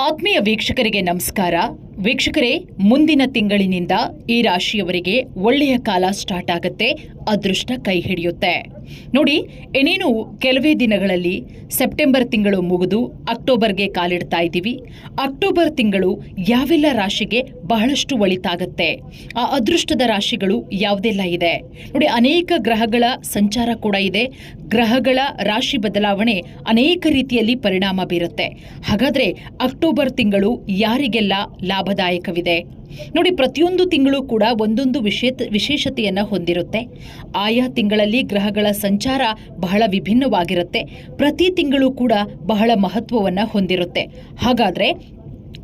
ಆತ್ಮೀಯ ವೀಕ್ಷಕರಿಗೆ ನಮಸ್ಕಾರ. ವೀಕ್ಷಕರೇ, ಮುಂದಿನ ತಿಂಗಳಿನಿಂದ ಈ ರಾಶಿಯವರಿಗೆ ಒಳ್ಳೆಯ ಕಾಲ ಸ್ಟಾರ್ಟ್ ಆಗುತ್ತೆ, ಅದೃಷ್ಟ ಕೈ ಹಿಡಿಯುತ್ತೆ. ನೋಡಿ, ಏನೇನು ಕೆಲವೇ ದಿನಗಳಲ್ಲಿ ಸೆಪ್ಟೆಂಬರ್ ತಿಂಗಳು ಮುಗಿದು ಅಕ್ಟೋಬರ್ಗೆ ಕಾಲಿಡ್ತಾ ಇದ್ದೀವಿ. ಅಕ್ಟೋಬರ್ ತಿಂಗಳು ಯಾವೆಲ್ಲ ರಾಶಿಗೆ ಬಹಳಷ್ಟು ಒಳಿತಾಗತ್ತೆ, ಆ ಅದೃಷ್ಟದ ರಾಶಿಗಳು ಯಾವುದೆಲ್ಲ ಇದೆ? ನೋಡಿ, ಅನೇಕ ಗ್ರಹಗಳ ಸಂಚಾರ ಕೂಡ ಇದೆ. ಗ್ರಹಗಳ ರಾಶಿ ಬದಲಾವಣೆ ಅನೇಕ ರೀತಿಯಲ್ಲಿ ಪರಿಣಾಮ ಬೀರುತ್ತೆ. ಹಾಗಾದ್ರೆ ಅಕ್ಟೋಬರ್ ತಿಂಗಳು ಯಾರಿಗೆಲ್ಲ ಲಾಭದಾಯಕವಿದೆ. ನೋಡಿ, ಪ್ರತಿಯೊಂದು ತಿಂಗಳು ಕೂಡ ಒಂದೊಂದು ವಿಶೇ ವಿಶೇಷತೆಯನ್ನು ಹೊಂದಿರುತ್ತೆ. ಆಯಾ ತಿಂಗಳಲ್ಲಿ ಗ್ರಹಗಳ ಸಂಚಾರ ಬಹಳ ವಿಭಿನ್ನವಾಗಿರುತ್ತೆ. ಪ್ರತಿ ತಿಂಗಳು ಕೂಡ ಬಹಳ ಮಹತ್ವವನ್ನು ಹೊಂದಿರುತ್ತೆ. ಹಾಗಾದರೆ,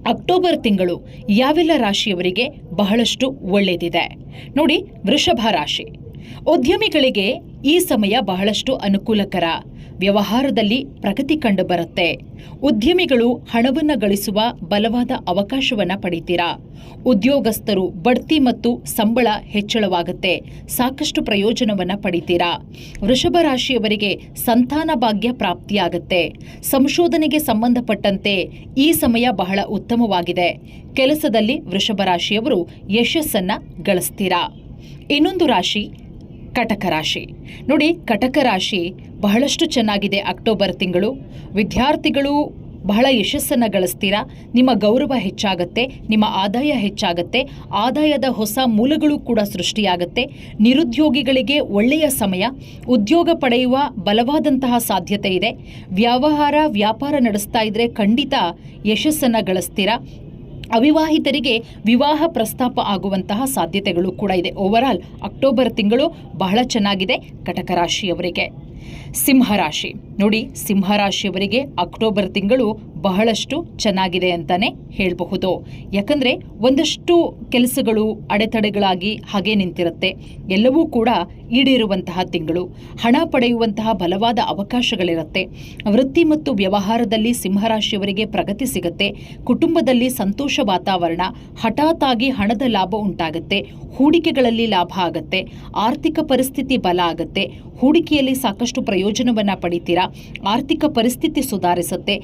ಅಕ್ಟೋಬರ್ ತಿಂಗಳು ಯಾವೆಲ್ಲ ರಾಶಿಯವರಿಗೆ ಬಹಳಷ್ಟು ಒಳ್ಳೆಯದಿದೆ ನೋಡಿ, ವೃಷಭ ರಾಶಿ. ಉದ್ಯಮಿಗಳಿಗೆ ಈ ಸಮಯ ಬಹಳಷ್ಟು ಅನುಕೂಲಕರ. ವ್ಯವಹಾರದಲ್ಲಿ ಪ್ರಗತಿ ಕಂಡುಬರುತ್ತೆ. ಉದ್ಯಮಿಗಳು ಹಣವನ್ನು ಗಳಿಸುವ ಬಲವಾದ ಅವಕಾಶವನ್ನ ಪಡಿತೀರಾ? ಉದ್ಯೋಗಸ್ಥರು ಬಡ್ತಿ ಮತ್ತು ಸಂಬಳ ಹೆಚ್ಚಳವಾಗುತ್ತೆ. ಸಾಕಷ್ಟು ಪ್ರಯೋಜನವನ್ನ ಪಡಿತೀರಾ? ವೃಷಭ ರಾಶಿಯವರಿಗೆ ಸಂತಾನ ಭಾಗ್ಯ ಪ್ರಾಪ್ತಿಯಾಗುತ್ತೆ. ಸಂಶೋಧನೆಗೆ ಸಂಬಂಧಪಟ್ಟಂತೆ ಈ ಸಮಯ ಬಹಳ ಉತ್ತಮವಾಗಿದೆ. ಕೆಲಸದಲ್ಲಿ ವೃಷಭ ರಾಶಿಯವರು ಯಶಸ್ಸನ್ನ ಗಳಿಸ್ತೀರಾ? ಇನ್ನೊಂದು ರಾಶಿ ಕಟಕ ರಾಶಿ. ನೋಡಿ, ಕಟಕ ರಾಶಿ ಬಹಳಷ್ಟು ಚೆನ್ನಾಗಿದೆ ಅಕ್ಟೋಬರ್ ತಿಂಗಳು. ವಿದ್ಯಾರ್ಥಿಗಳು ಬಹಳ ಯಶಸ್ಸನ್ನು ಗಳಿಸ್ತೀರಾ? ನಿಮ್ಮ ಗೌರವ ಹೆಚ್ಚಾಗತ್ತೆ, ನಿಮ್ಮ ಆದಾಯ ಹೆಚ್ಚಾಗತ್ತೆ, ಆದಾಯದ ಹೊಸ ಮೂಲಗಳು ಕೂಡ ಸೃಷ್ಟಿಯಾಗತ್ತೆ. ನಿರುದ್ಯೋಗಿಗಳಿಗೆ ಒಳ್ಳೆಯ ಸಮಯ, ಉದ್ಯೋಗ ಪಡೆಯುವ ಬಲವಾದಂತಹ ಸಾಧ್ಯತೆ ಇದೆ. ವ್ಯವಹಾರ, ವ್ಯಾಪಾರ ನಡೆಸ್ತಾ ಇದ್ರೆ ಖಂಡಿತ ಯಶಸ್ಸನ್ನು ಗಳಿಸ್ತೀರಾ? ಅವಿವಾಹಿತರಿಗೆ ವಿವಾಹ ಪ್ರಸ್ತಾಪ ಆಗುವಂತಹ ಸಾಧ್ಯತೆಗಳು ಕೂಡ ಇದೆ. ಓವರಾಲ್ ಅಕ್ಟೋಬರ್ ತಿಂಗಳು ಬಹಳ ಚೆನ್ನಾಗಿದೆ ಕಟಕ ರಾಶಿಯವರಿಗೆ. ಸಿಂಹರಾಶಿ ನೋಡಿ ಸಿಂಹರಾಶಿಯವರಿಗೆ ಅಕ್ಟೋಬರ್ ತಿಂಗಳು ಬಹಳಷ್ಟು ಚೆನ್ನಾಗಿದೆ ಅಂತಾನೆ ಹೇಳಬಹುದು. ಯಾಕಂದ್ರೆ ಒಂದಷ್ಟು ಕೆಲಸಗಳು, ಅಡೆತಡೆಗಳಾಗಿ ಹಾಗೆ ನಿಂತಿರುತ್ತೆ. ಎಲ್ಲವೂ ಕೂಡ ಈಡೇರುವಂತಹ ತಿಂಗಳು. ಹಣ ಪಡೆಯುವಂತಹ ಬಲವಾದ ಅವಕಾಶಗಳಿರುತ್ತೆ. ವೃತ್ತಿ ಮತ್ತು ವ್ಯವಹಾರದಲ್ಲಿ ಸಿಂಹರಾಶಿಯವರಿಗೆ ಪ್ರಗತಿ ಸಿಗುತ್ತೆ. ಕುಟುಂಬದಲ್ಲಿ ಸಂತೋಷ ವಾತಾವರಣ ಹಠಾತ್ ಹಣದ ಲಾಭ ಉಂಟಾಗುತ್ತೆ. ಹೂಡಿಕೆಗಳಲ್ಲಿ ಲಾಭ ಆಗುತ್ತೆ. ಆರ್ಥಿಕ ಪರಿಸ್ಥಿತಿ ಬಲ ಆಗುತ್ತೆ. ಹೂಡಿಕೆಯಲ್ಲಿ ಸಾಕಷ್ಟು ಪ್ರಯೋಜನವನ್ನ ಪಡಿತೀರಾ? ಆರ್ಥಿಕ ಪರಿಸ್ಥಿತಿ ಸುಧಾರಿಸುತ್ತೆ.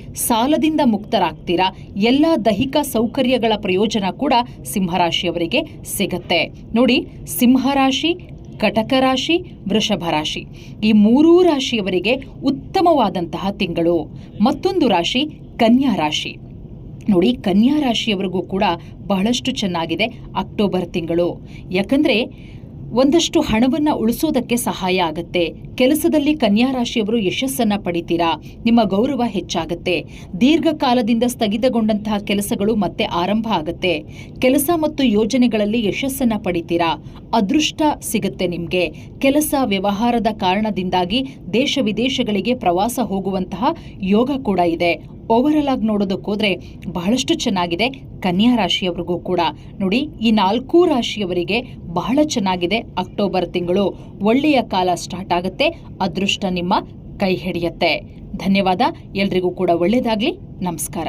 ಸಾಲದಿಂದ ಮುಕ್ತರಾಗ್ತೀರಾ? ಎಲ್ಲ ದೈಹಿಕ ಸೌಕರ್ಯಗಳ ಪ್ರಯೋಜನ ಕೂಡ ಸಿಂಹರಾಶಿಯವರಿಗೆ ಸಿಗತ್ತೆ. ನೋಡಿ, ಸಿಂಹರಾಶಿ ಕಟಕ ರಾಶಿ ವೃಷಭ ರಾಶಿ. ಈ ಮೂರೂ ರಾಶಿಯವರಿಗೆ ಉತ್ತಮವಾದಂತಹ ತಿಂಗಳು. ಮತ್ತೊಂದು ರಾಶಿ, ಕನ್ಯಾ ರಾಶಿ. ನೋಡಿ, ಕನ್ಯಾ ರಾಶಿಯವರಿಗೂ ಕೂಡ ಬಹಳಷ್ಟು ಚೆನ್ನಾಗಿದೆ ಅಕ್ಟೋಬರ್ ತಿಂಗಳು. ಯಾಕಂದ್ರೆ ಒಂದಷ್ಟು ಹಣವನ್ನು ಉಳಿಸೋದಕ್ಕೆ ಸಹಾಯ ಆಗುತ್ತೆ. ಕೆಲಸದಲ್ಲಿ ಕನ್ಯಾ ರಾಶಿಯವರು ಯಶಸ್ಸನ್ನ ಪಡಿತೀರಾ? ನಿಮ್ಮ ಗೌರವ ಹೆಚ್ಚಾಗುತ್ತೆ. ದೀರ್ಘಕಾಲದಿಂದ ಸ್ಥಗಿತಗೊಂಡಂತಹ ಕೆಲಸಗಳು ಮತ್ತೆ ಆರಂಭ ಆಗುತ್ತೆ. ಕೆಲಸ ಮತ್ತು ಯೋಜನೆಗಳಲ್ಲಿ ಯಶಸ್ಸನ್ನ ಪಡಿತೀರಾ? ಅದೃಷ್ಟ ಸಿಗುತ್ತೆ ನಿಮಗೆ. ಕೆಲಸ ವ್ಯವಹಾರದ ಕಾರಣದಿಂದಾಗಿ ದೇಶ ವಿದೇಶಗಳಿಗೆ ಪ್ರವಾಸ ಹೋಗುವಂತಹ ಯೋಗ ಕೂಡ ಇದೆ. ಓವರಲ್ ಆಗಿ ನೋಡೋದಕ್ಕೋದ್ರೆ ಬಹಳಷ್ಟು ಚೆನ್ನಾಗಿದೆ ಕನ್ಯಾ ರಾಶಿಯವರಿಗೂ ಕೂಡ. ನೋಡಿ, ಈ ನಾಲ್ಕು ರಾಶಿಯವರಿಗೆ ಬಹಳ ಚೆನ್ನಾಗಿದೆ ಅಕ್ಟೋಬರ್ ತಿಂಗಳು. ಒಳ್ಳೆಯ ಕಾಲ ಸ್ಟಾರ್ಟ್ ಆಗುತ್ತೆ, ಅದೃಷ್ಟ ನಿಮ್ಮ ಕೈ ಹಿಡಿಯುತ್ತೆ. ಧನ್ಯವಾದ, ಎಲ್ರಿಗೂ ಕೂಡ ಒಳ್ಳೆಯದಾಗಲಿ ನಮಸ್ಕಾರ.